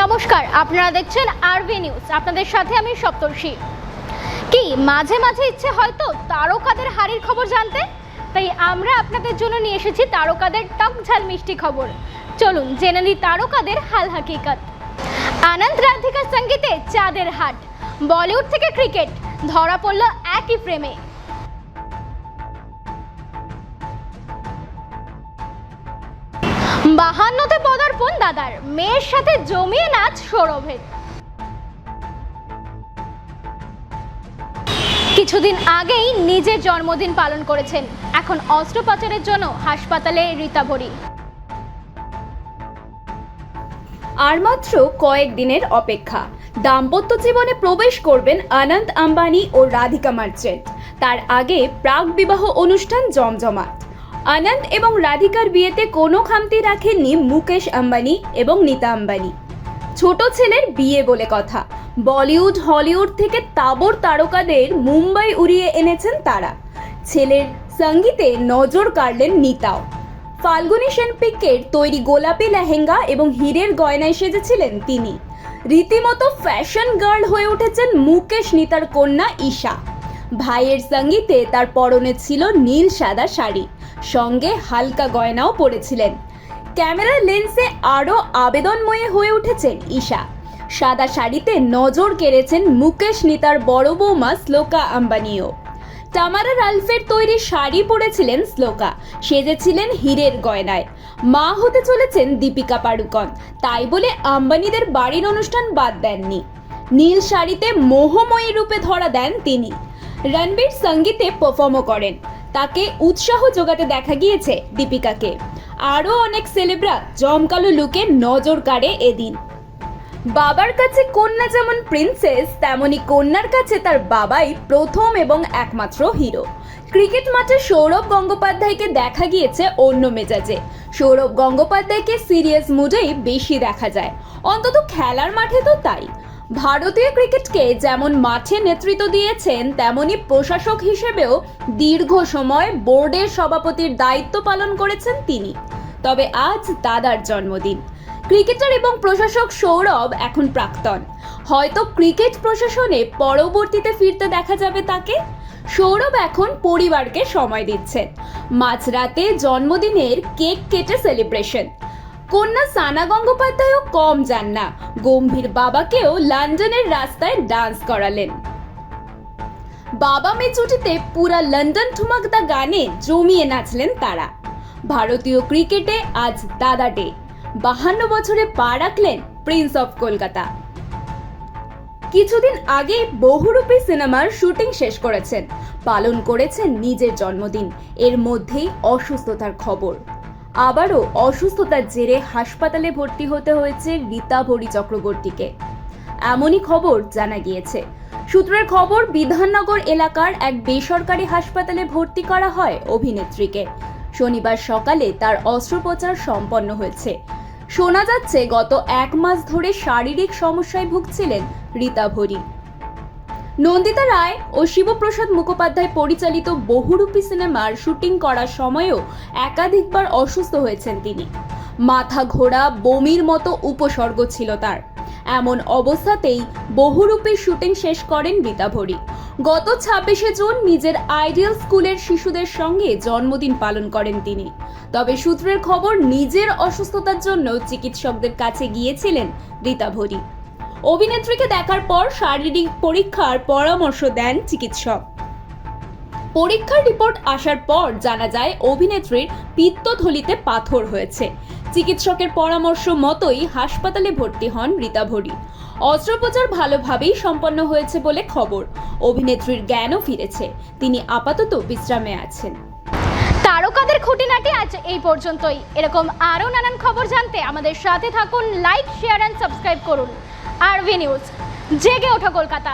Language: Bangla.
নমস্কার, আপনারা দেখছেন আরভি নিউজ আপনাদের সাথে আমি সপ্তর্ষি। কি, মাঝে মাঝে ইচ্ছে হয়তো তারকাদের হাড়ির খবর জানতে? তাই আমরা আপনাদের জন্য নিয়ে এসেছি তারকাদের টক ঝাল মিষ্টি খবর। চলুন, জেনে নিই তারকাদের হাল হাকিকত। আনন্দ রাধিকার সঙ্গীতে চাঁদের হাট। বলিউড থেকে ক্রিকেট, ধরা পড়ল একই প্রেমে বাহান্নতে পদার্পণ দাদার মেয়ের সাথে জমিয়ে নাচ সৌরভের। কিছুদিন আগেই নিজের জন্মদিন পালন করেছেন। এখন অস্ত্রোপচারের জন্য হাসপাতালে রীতা ভরি আর মাত্র কয়েক দিনের অপেক্ষা। দাম্পত্য জীবনে প্রবেশ করবেন আনন্দ আম্বানি ও রাধিকা মার্চেন্ট। তার আগে প্রাক বিবাহ অনুষ্ঠান জমজমাট। আনন্দ এবং রাধিকার বিয়েতে কোনো খামতি রাখেননি মুকেশ আম্বানি এবং নীতা আম্বানি। ছোট ছেলের বিয়ে বলে কথা। বলিউড, হলিউড থেকে তাবর তারকাদের মুম্বাই উড়িয়ে এনেছেন তারা। ছেলের সঙ্গীতে নজর কাড়লেন নিতাও। ফাল্গুনী সেনপিকের তৈরি গোলাপি লেহেঙ্গা এবং হীরের গয়নায় সেজেছিলেন তিনি। রীতিমতো ফ্যাশন গার্ল হয়ে উঠেছেন মুকেশ নিতার কন্যা ঈশা। ভাইয়ের সঙ্গীতে তার পরনে ছিল নীল সাদা শাড়ি। সঙ্গে হালকা গয়নাও পরেছিলেন। ক্যামেরার লেন্সে আরও আবেদনময়ী হয়ে উঠেছেন ঈশা। সাদা শাড়িতে নজর কেড়েছেন মুকেশ নিতার বড় বৌমা শ্লোকা আম্বানিও। তামারা রালফের তৈরি শাড়ি পরেছিলেন শ্লোকা। সেজেছিলেন হীরের গয়নায়। মা হতে চলেছেন দীপিকা পাড়ুকন। তাই বলে আম্বানিদের বাড়ির অনুষ্ঠান বাদ দেননি। নীল শাড়িতে মোহময়ী রূপে ধরা দেন তিনি। রণবীর সঙ্গীতে পারফর্মও করেন। তাকে উৎসাহ যোগাতে দেখা গিয়েছে দীপিকাকে। আরও অনেক সেলেব্রা জমকালো লুকে নজর কাড়ে এদিন। বাবার কাছে কন্যা যেমন প্রিন্সেস তেমনি কন্যার কাছে তার বাবাই প্রথম এবং একমাত্র হিরো ক্রিকেট মাঠে সৌরভ গঙ্গোপাধ্যায়কে দেখা গিয়েছে অন্য মেজাজে। সৌরভ গঙ্গোপাধ্যায়কে সিরিয়াস মুডেই বেশি দেখা যায়। অন্তত খেলার মাঠে তো তাই। ভারতীয় ক্রিকেটকে যেমন মাঠে নেতৃত্ব দিয়েছেন, তেমনি প্রশাসক হিসেবেও দীর্ঘ সময় বোর্ডের সভাপতির দায়িত্ব পালন করেছেন তিনি। তবে আজ দাদার জন্মদিন। ক্রিকেটার এবং প্রশাসক সৌরভ এখন প্রাক্তন। হয়তো ক্রিকেট প্রশাসনে পরবর্তীতে ফিরতে দেখা যাবে তাকে। সৌরভ এখন পরিবারকে সময় দিচ্ছেন। মাঝরাতে জন্মদিনের কেক কেটে সেলিব্রেশন। কন্যা সানা গঙ্গোপাধ্যায়ও কম যান না। গম্ভীর বাবাকেও লন্ডনের রাস্তায় ডান্স করালেন। বাবা মেয়ে জুটিতে পুরা লন্ডন ঠুমকদা গানে জমিয়ে নাচলেন তারা। ভারতীয় ক্রিকেটে আজ দাদা ডে। বাহান্ন বছরে পা রাখলেন প্রিন্স অফ কলকাতা কিছুদিন আগে বহুরূপী সিনেমার শুটিং শেষ করেছেন। পালন করেছেন নিজের জন্মদিন। এর মধ্যেই অসুস্থতার খবর। আবারও অসুস্থতার জেরে হাসপাতালে ভর্তি হতে হয়েছে রীতা ভরি চক্রবর্তীকে। এমনই খবর জানা গিয়েছে। সূত্রের খবর, বিধাননগর এলাকার এক বেসরকারি হাসপাতালে ভর্তি করা হয় অভিনেত্রীকে। শনিবার সকালে তার অস্ত্রোপচার সম্পন্ন হয়েছে। শোনা যাচ্ছে, গত এক মাস ধরে শারীরিক সমস্যায় ভুগছিলেন রীতা ভরি নন্দিতা রায় ও শিবপ্রসাদ মুখোপাধ্যায় পরিচালিত বহুরূপী সিনেমার শুটিং করার সময়ও একাধিকবার অসুস্থ হয়েছেন তিনি। মাথা ঘোরা বমির মতো উপসর্গ ছিল তার। এমন অবস্থাতেই বহুরূপী শুটিং শেষ করেন রীতা ভরি। গত ছাব্বিশে জুন নিজের আইডিয়াল স্কুলের শিশুদের সঙ্গে জন্মদিন পালন করেন তিনি। তবে সূত্রের খবর, নিজের অসুস্থতার জন্য চিকিৎসকদের কাছে গিয়েছিলেন রীতা ভরি। অভিনেত্রীকে দেখার পর শারীরিক পরীক্ষার পরামর্শ দেন চিকিৎসক। পরীক্ষার রিপোর্ট আসার পর জানা যায়, অভিনেত্রীর পিত্তথলিতে পাথর হয়েছে। চিকিৎসকের পরামর্শ মতোই হাসপাতালে ভর্তি হন রীতা ভরি। অস্ত্রোপচার ভালোভাবেই সম্পন্ন হয়েছে বলে খবর। অভিনেত্রীর জ্ঞানও ফিরেছে। তিনি আপাতত বিশ্রামে আছেন। তারকাদের খুঁটিনাটি আজ এই পর্যন্তই। এরকম আরও নানান খবর জানতে আমাদের সাথে থাকুন লাইক শেয়ার অ্যান্ড সাবস্ক্রাইব করুন। RV news. জেগে ওঠা কলকাতা।